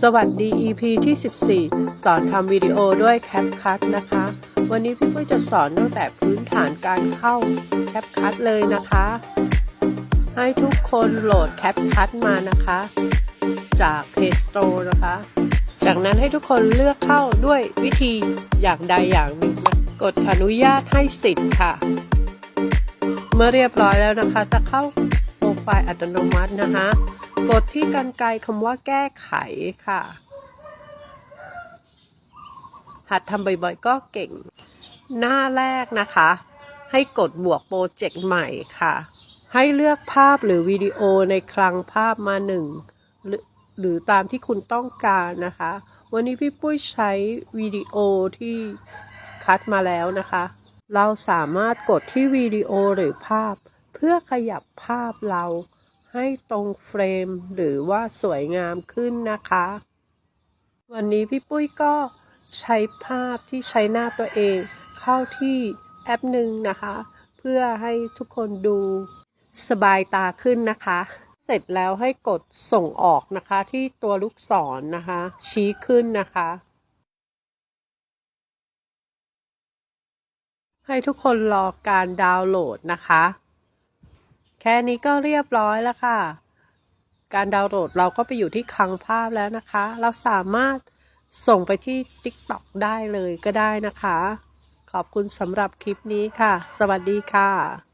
สวัสดี EP ที่ 14 สอนทำวิดีโอด้วย CapCut นะคะ วันนี้พี่ปุ้ยจะสอนตั้งแต่พื้นฐานการเข้า CapCut เลยนะคะ ให้ทุกคนโหลด CapCut มานะคะ จาก Play Store นะคะ จากนั้นให้ทุกคนเลือกเข้าด้วยวิธีอย่างใดอย่างหนึ่งนะกดอนุญาตให้สิทธิ์ค่ะ เมื่อเรียบร้อยแล้วนะคะจะเข้า ไฟล์อัตโนมัตินะคะ กดที่กันไกลคำว่าแก้ไขค่ะ หัดทำบ่อยๆก็เก่ง หน้าแรกนะคะ ให้กดบวกโปรเจกต์ใหม่ค่ะ ให้เลือกภาพหรือวิดีโอในคลังภาพมาหนึ่งหรือหรือตามที่คุณต้องการนะคะ วันนี้พี่ปุ้ยใช้วิดีโอที่คัดมาแล้วนะคะ เราสามารถกดที่วิดีโอหรือภาพ เพื่อขยับภาพเราให้ตรงเฟรมหรือว่าสวยงามขึ้นนะคะ วันนี้พี่ปุ้ยก็ใช้ภาพที่ใช้หน้าตัวเองเข้าที่แอปหนึ่งนะคะ เพื่อให้ทุกคนดูสบายตาขึ้นนะคะ เสร็จแล้วให้กดส่งออกนะคะที่ตัวลูกศรนนะคะ ชี้ขึ้นนะคะ ให้ทุกคนรอการดาวน์โหลดนะคะ แค่นี้ก็เรียบร้อยแล้วค่ะ การดาวน์โหลดเราก็ไปอยู่ที่คลังภาพแล้วนะคะ เราสามารถส่งไปที่ TikTok ได้เลยก็ได้นะคะ ขอบคุณสำหรับคลิปนี้ค่ะ สวัสดีค่ะ